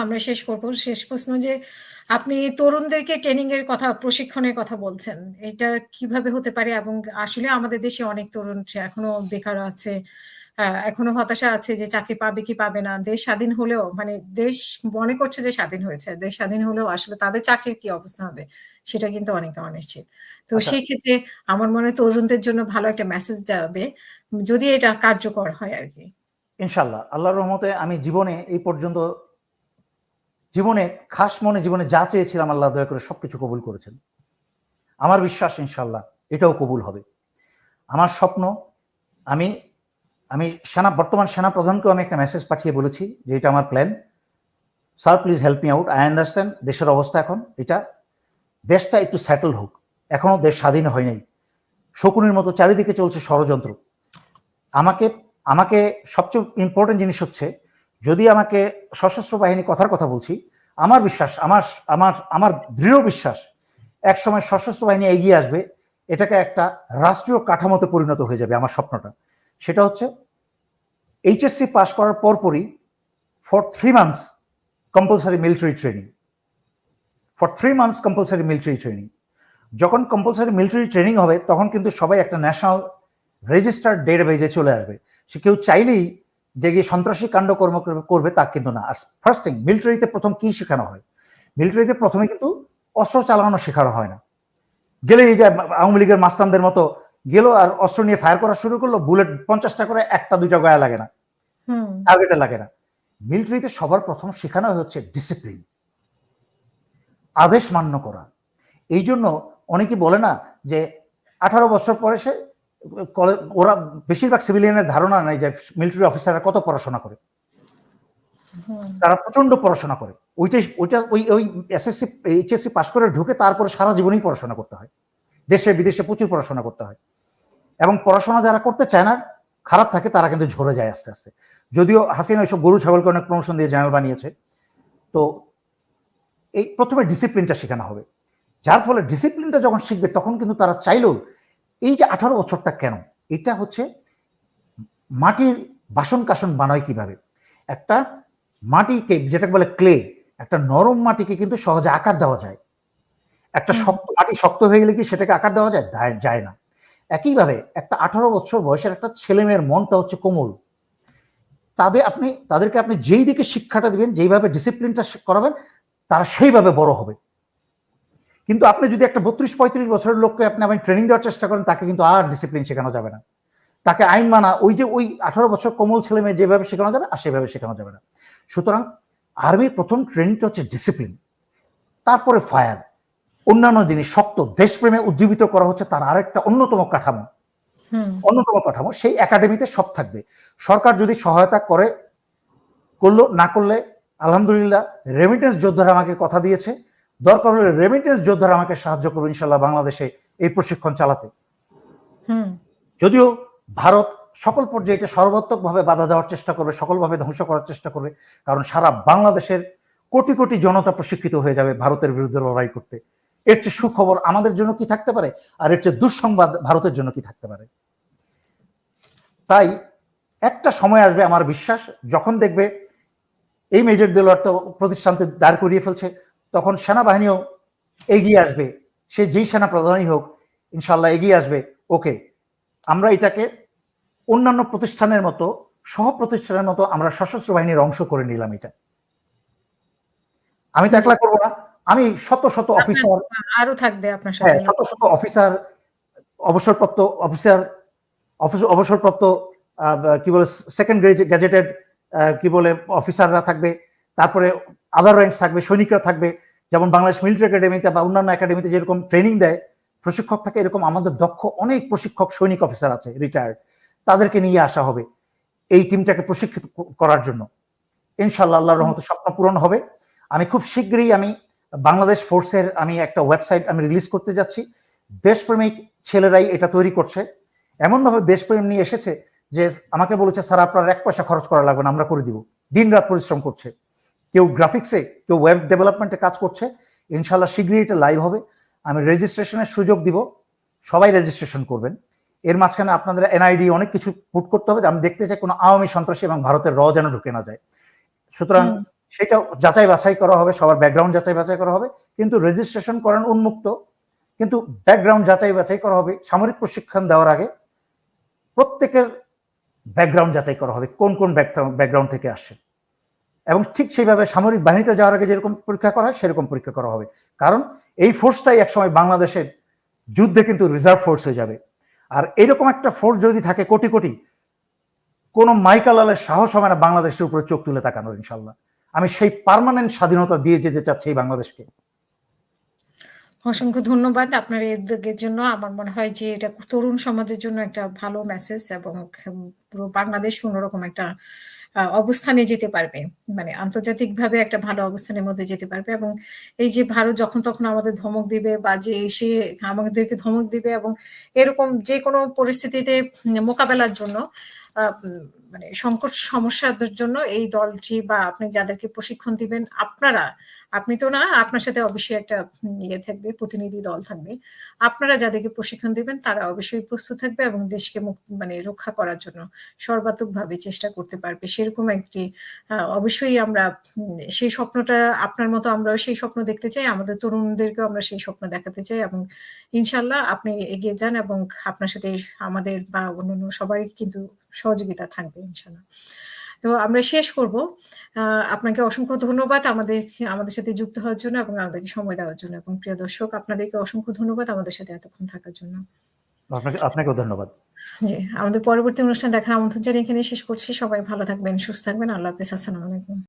আমরা শেষ করব। শেষ প্রশ্ন যে আপনি তরুণদেরকে ট্রেনিং এর কথা প্রশিক্ষণের কথা বলছেন। এটা কীভাবে হতে পারে এবং আসলে আমাদের দেশে অনেক তরুণ এখনও বেকার আছে। এখনও হতাশা আছে যে চাকরি পাবে কি পাবে না। দেশ স্বাধীন হলেও মানে দেশ মনে করছে যে স্বাধীন হয়েছে। দেশ স্বাধীন হলেও আসলে তাদের চাকরির কি অবস্থা হবে সেটা কিন্তু অনেকে অনিশ্চিত। তো আচ্ছা। সেই ক্ষেত্রে আমার মনে হয় তরুণদের জন্য ভালো একটা মেসেজ যাবে। যদি এটা কার্যকর হয় আর কি ইনশাল্লাহ আল্লাহর রহমতে আমি জীবনে এই পর্যন্ত জীবনে, খাস মনে জীবনে যা চেয়েছিলাম আল্লাহ দয়া করে সবকিছু কবুল করেছেন। আমার বিশ্বাস ইনশাল্লাহ এটাও কবুল হবে। আমার স্বপ্ন, আমি আমি সেনা, বর্তমান সেনা প্রধানকেও আমি একটা মেসেজ পাঠিয়ে বলেছি যে এটা আমার plan. Sir please help me out. I understand দেশের অবস্থা এখন এটা দেশটা একটু সেটেল হোক। এখনও দেশ স্বাধীন হয় নাই। শকুনের মতো চারিদিকে চলছে ষড়যন্ত্র। আমাকে আমাকে সবচেয়ে ইম্পোর্টেন্ট জিনিস হচ্ছে যদি আমাকে সশস্ত্র বাহিনী কথার কথা বলছি, আমার বিশ্বাস আমার আমার আমার দৃঢ় বিশ্বাস একসময় সশস্ত্র বাহিনী এগিয়ে আসবে। এটাকে একটা রাষ্ট্রীয় কাঠামোতে পরিণত হয়ে যাবে আমার স্বপ্নটা। সেটা হচ্ছে এইচএসসি পাস করার পরপরই for three months compulsory military training. For three months compulsory military training. যখন কম্পালসারি মিলিটারি ট্রেনিং হবে তখন কিন্তু সবাই একটা ন্যাশনাল রেজিস্টার্ড ডেটাবেজে চলে আসবে। সে কেউ চাইলেই যে গিয়ে সন্ত্রাসী কাণ্ড কর্ম করবে তা কিন্তু না। আর ফার্স্ট থিং মিলিটারিতে প্রথম কি শেখানো হয়? মিলিটারিতে প্রথমে কিন্তু অস্ত্র চালানো শেখানো হয় না। গেলে এই যে আওয়ামী লীগের মাস্তানদের মতো গেল আর অস্ত্র নিয়ে ফায়ার করা শুরু করল বুলেট পঞ্চাশটা করে একটা দুইটা গায়ে লাগে না। হুম। টার্গেটে লাগে না। মিলিটারিতে সবার প্রথম শেখানো হচ্ছে ডিসিপ্লিন। আদেশ মান্য করা। এই জন্য অনেকে বলে না যে ১৮ বছর পরে সে ওরা বেশিরভাগ সিভিলিয়ানের ধারণা নাই যে মিলিটারি অফিসাররা কত পড়াশোনা করে। তারা প্রচণ্ড পড়াশোনা করে। ওইটাই ওইটা ওই ওই এসএসসি এইচএসসি পাস করে ঢুকে তারপরে সারা জীবনই পড়াশোনা করতে হয়। দেশে বিদেশে প্রচুর পড়াশোনা করতে হয়। এবং পড়াশোনা যারা করতে চায় না খারাপ থাকে তারা কিন্তু ঝরে যায় আস্তে, আস্তে। যদিও হাসিনা ওইসব গরু ছাগলকে অনেক প্রমোশন দিয়ে জেনারেল বানিয়েছে। তো এই প্রথমে ডিসিপ্লিনটা শেখানো হবে। যার ফলে ডিসিপ্লিনটা যখন শিখবে তখন কিন্তু তারা চাইলেও এই যে ১৮ বছরটা কেন? এটা হচ্ছে মাটির বাসন-কাসন বানায় কীভাবে? একটা মাটিকে যেটাকে বলে ক্লে একটা নরম মাটিকে কিন্তু সহজে আকার দেওয়া যায়। একটা শক্ত মাটি শক্ত হয়ে গেলে কি সেটাকে আকার দেওয়া যায়? যায় না। একইভাবে একটা ১৮ বছর বয়সের একটা ছেলেমেয়ের মনটা হচ্ছে কোমল। তাদের আপনি তাদেরকে আপনি যেই দিকে শিক্ষাটা দিবেন, যেইভাবে ডিসিপ্লিনটা করাবেন তারা সেইভাবে বড় হবে। কিন্তু আপনি যদি একটা ৩২-৩৫ বছরের লোককে আপনি আপনি ট্রেনিং দেওয়ার চেষ্টা করেন তাকে কিন্তু আর ডিসিপ্লিন শেখানো যাবে না। তাকে আইন মানা ওই যে ওই ১৮ বছর কোমল ছেলে মেয়ে যেভাবে শেখানো যাবে আর সেভাবে শেখানো যাবে না। সুতরাং আর্মির প্রথম ট্রেনিংটা হচ্ছে ডিসিপ্লিন। তারপরে ফায়ার। অন্যান্য জিনিস শক্ত দেশপ্রেমে উজ্জীবিত করা হচ্ছে তার আরেকটা অন্যতম কাঠামো। অন্যতম কাঠামো সেই একাডেমিতে সব থাকবে। সরকার যদি সহায়তা করে করল না করলে আলহামদুলিল্লাহ রেমিটেন্স যোদ্ধারা আমাকে কথা দিয়েছে। দরকার হলে রেমিটেন্স যোদ্ধারা আমাকে সাহায্য করবে ইনশাআল্লাহ বাংলাদেশে এই প্রশিক্ষণ চালাতে। যদিও ভারত সকল পর্যায়ে এটা সর্বাত্মকভাবে বাধা দেওয়ার চেষ্টা করবে, সকলভাবে ধ্বংস করার চেষ্টা করবে। কারণ সারা বাংলাদেশের কোটি, কোটি জনতা প্রশিক্ষিত হয়ে যাবে ভারতের বিরুদ্ধে লড়াই করতে। এর চেয়ে সুখবর আমাদের জন্য কি থাকতে পারে? আর এর চেয়ে দুঃসংবাদ ভারতের জন্য কি থাকতে পারে? তাই একটা সময় আসবে আমার বিশ্বাস যখন দেখবে এই মেজর দেলোয়ার তো প্রতিষ্ঠানতে দাঁড় করিয়ে ফেলছে তখন সেনাবাহিনীও এগিয়ে আসবে। সে যেই সেনা প্রধানই হোক ইনশাআল্লাহ এগিয়ে আসবে। ওকে আমরা এটাকে অন্যান্য প্রতিষ্ঠানের মতো সহ প্রতিষ্ঠানের মতো আমরা সশস্ত্র বাহিনীর অংশ করে নিলাম এটা। আমি তো একলা করব না। আমি শত, শত অফিসার আরও থাকবে আপনার হ্যাঁ, সাথে। শত, শত অফিসার অবসরপ্রাপ্ত অফিসার অফিস অবসরপ্রাপ্ত কি বলে সেকেন্ড গ্যাজেটেড কি বলে অফিসাররা থাকবে। তারপরে আদার র‍্যাংকস থাকবে, সৈনিকরা থাকবে। যেমন বাংলাদেশ মিলিটারি একাডেমিতে বা অন্যান্য একাডেমিতে যেরকম ট্রেনিং দেয়, প্রশিক্ষক থাকে এরকম আমাদের দক্ষ অনেক প্রশিক্ষক সৈনিক অফিসার আছে রিটায়ার্ড। তাদেরকে নিয়ে আসা হবে। এই টিমটাকে প্রশিক্ষিত করার জন্য। ইনশাআল্লাহ আল্লাহর রহমতে স্বপ্ন পূরণ হবে। আমি খুব শীঘ্রই আমি বাংলাদেশ ফোর্সের আমি একটা ওয়েবসাইট আমি রিলিজ করতে যাচ্ছি। দেশপ্রেমিক ছেলেরাই এটা তৈরি করছে। এমনভাবে দেশপ্রেম নিয়ে এসেছে যে আমাকে বলেছে স্যার আপনার এক পয়সা খরচ করা লাগবে না আমরা করে দিব। দিনরাত পরিশ্রম করছে। কেউ গ্রাফিক্সে, কেউ ওয়েব ডেভেলপমেন্টে কাজ করছে। ইনশাল্লাহ শীঘ্রই এটা লাইভ হবে। আমি রেজিস্ট্রেশনের সুযোগ দিব। সবাই রেজিস্ট্রেশন করবেন। এর মাঝখানে আপনাদের এনআইডি অনেক কিছু পুট করতে হবে। আমি দেখতে চাই কোনো আওয়ামী সন্ত্রাসী এবং ভারতের র যেন ঢুকে না যায়। সুতরাং। সেটা যাচাই বাছাই করা হবে সবার ব্যাকগ্রাউন্ড যাচাই বাছাই করা হবে কিন্তু রেজিস্ট্রেশন করেন উন্মুক্ত কিন্তু ব্যাকগ্রাউন্ড যাচাই বাছাই করা হবে সামরিক প্রশিক্ষণ দেওয়ার আগে প্রত্যেকের ব্যাকগ্রাউন্ড যাচাই করা হবে কোন কোন ব্যাকগ্রাউন্ড থেকে আসছে এবং ঠিক সেইভাবে সামরিক বাহিনীতে যাওয়ার আগে যেরকম পরীক্ষা করা হয়, সেরকম পরীক্ষা করা হবে। কারণ এই ফোর্সটাই একসময় বাংলাদেশের যুদ্ধে কিন্তু রিজার্ভ ফোর্স হয়ে যাবে। আর এরকম একটা ফোর্স যদি থাকে কোটি কোটি, কোন মাইকালালের সাহস হবে না বাংলাদেশের উপরে চোখ তুলে তাকানোর, ইনশাল্লাহ। আমি সেই পার্মানেন্ট স্বাধীনতা দিয়ে যেতে চাচ্ছি এই বাংলাদেশকে। অসংখ্য ধন্যবাদ আপনার এই উদ্যোগের জন্য। আমার মনে হয় যে এটা তরুণ সমাজের জন্য একটা ভালো মেসেজ এবং পুরো বাংলাদেশ অন্যরকম একটা অবস্থানে যেতে পারবে। মানে আন্তর্জাতিক ভাবে একটা ভালো অবস্থানের মধ্যে যেতে পারবে এবং এই যে ভারত যখন তখন আমাদের ধমক দিবে বা যে এসে আমাদেরকে ধমক দিবে এবং এরকম যে কোনো পরিস্থিতিতে মোকাবেলার জন্য মানে সংকট সমস্যার জন্য এই দলটি বা আপনি যাদেরকে প্রশিক্ষণ দিবেন, আপনারা আপনি তো না, আপনার সাথে অবশ্যই একটা ইয়ে থাকবে, প্রতিনিধি দল থাকবে। আপনারা যাদেরকে প্রশিক্ষণ দেবেন, তারা অবশ্যই প্রস্তুত থাকবে এবং দেশকে মানে রক্ষা করার জন্য সর্বাত্মকভাবে চেষ্টা করতে পারবে। সেরকম একটি অবশ্যই আমরা সেই স্বপ্নটা আপনার মতো আমরাও সেই স্বপ্ন দেখতে চাই, আমাদের তরুণদেরকেও আমরা সেই স্বপ্ন দেখাতে চাই এবং ইনশাল্লাহ আপনি এগিয়ে যান এবং আপনার সাথে আমাদের বা অন্যান্য সবারই কিন্তু সহযোগিতা থাকবে ইনশাল্লাহ তো আমরা শেষ করব। আপনাকে অসংখ্য ধন্যবাদ আমাদের আমাদের সাথে যুক্ত হওয়ার জন্য এবং আমাদেরকে সময় দেওয়ার জন্য। এবং প্রিয় দর্শক আপনাদেরকে অসংখ্য ধন্যবাদ আমাদের সাথে এতক্ষণ থাকার জন্য। আপনাকে আপনাকেও ধন্যবাদ। জি আমাদের পরবর্তী অনুষ্ঠান দেখার আমন্ত্রণ জানিয়ে এখানে শেষ করছি। সবাই ভালো থাকবেন সুস্থ থাকবেন। আল্লাহ হাফিজ। আসসালামু আলাইকুম।